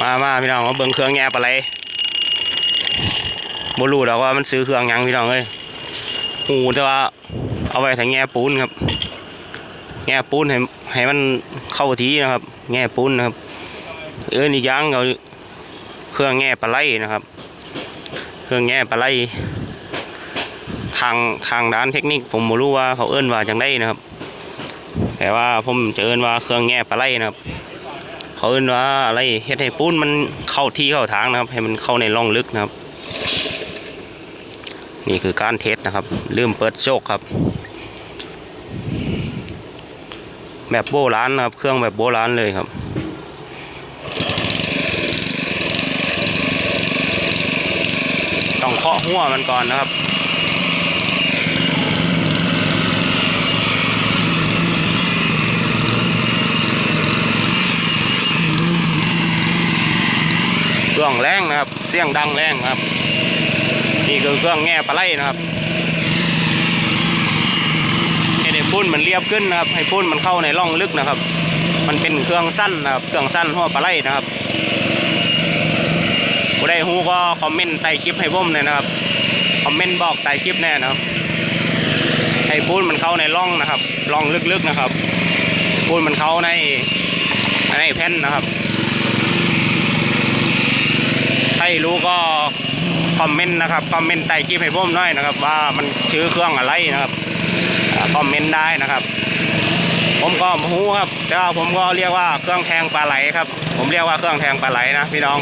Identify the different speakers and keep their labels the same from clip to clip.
Speaker 1: มามาพี่น้องมาเบิ่งเครื่องแง่ปลาไหลบรูดอกว่ามันซื้อเครื่องยังพี่น้องเอ้ยหูแต่ว่าเอาไว้ถ้าแง่ปูนครับ แง่ปูนให้ให้มันเข้าทีนะครับ แง่ปูนนะครับ เออนอีกอย่างเอาเครื่องแง่ปลาไหลนะครับ เครื่องแง่ปลาไหลทางทางด้านเทคนิคผมบ่รู้ว่าเขาเอื้นว่าจังได้นะครับ แต่ว่าผมจะเอื้นว่าเครื่องแง่ปลาไหลนะครับ เขาเอื้นว่าอะไรเฮ็ดให้ปูนมันเข้าที่เข้าทางนะครับ ให้มันเข้าในร่องลึกนะครับ นี่คือการเทสนะครับ ลืมเปิดโชคครับ แบบโบราณนะครับ เครื่องแบบโบราณเลยครับต้องเคาะหัวมันก่อนนะครับ เครื่องแรงนะครับ เสียงดังแรงครับ นี่คือเครื่องแง่ปลาไหลนะครับให้ได้ปุ้นมันเรียบขึ้นนะครับ ให้ปุ้นมันเข้าในร่องลึกนะครับ มันเป็นเครื่องสั้นนะครับ เครื่องสั้นหัวปลาไหลนะครับผู้ใดฮู้ก็คอมเมนต์ใต้คลิปให้ผมเลยนะครับ คอมเมนต์บอกใต้คลิปแน่นะครับ ให้ปุ้นมันเข้าในร่องนะครับ ร่องลึกๆนะครับปุ้นมันเข้าในในแผ่นนะครับ ใค รรู้ก็คอมเมนต์นะครับคอมเมนต์ใต้คลิปให้ผมหน่อยนะครับ ว่ามันชื่อเครื่องอะไรนะครับคอมเมนต์ได้นะครับ ผมก็ไม่รู้ครับแต่ว่าผมก็เรียกว่าเครื่องแทงปลาไหลครับ ผมเรียกว่าเครื่องแทงปลาไหลนะพี่น้อง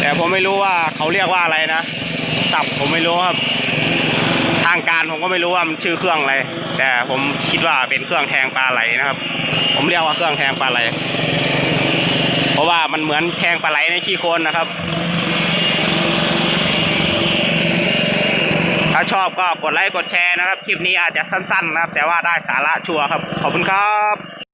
Speaker 1: แต่ผมไม่รู้ว่าเขาเรียกว่าอะไรนะสับผมไม่รู้ครับ ทางการผมก็ไม่รู้ว่ามันชื่อเครื่องอะไร แต่ผมคิดว่าเป็นเครื่องแทงปลาไหลนะครับ ผมเรียกว่าเครื่องแทงปลาไหล เพราะว่ามันเหมือนแทงปลาไหลในขี้โคลนนะครับ ถ้าชอบก็กดไลค์กดแชร์นะครับ คลิปนี้อาจจะสั้นๆนะครับ แต่ว่าได้สาระชัวร์ครับ ขอบคุณครับ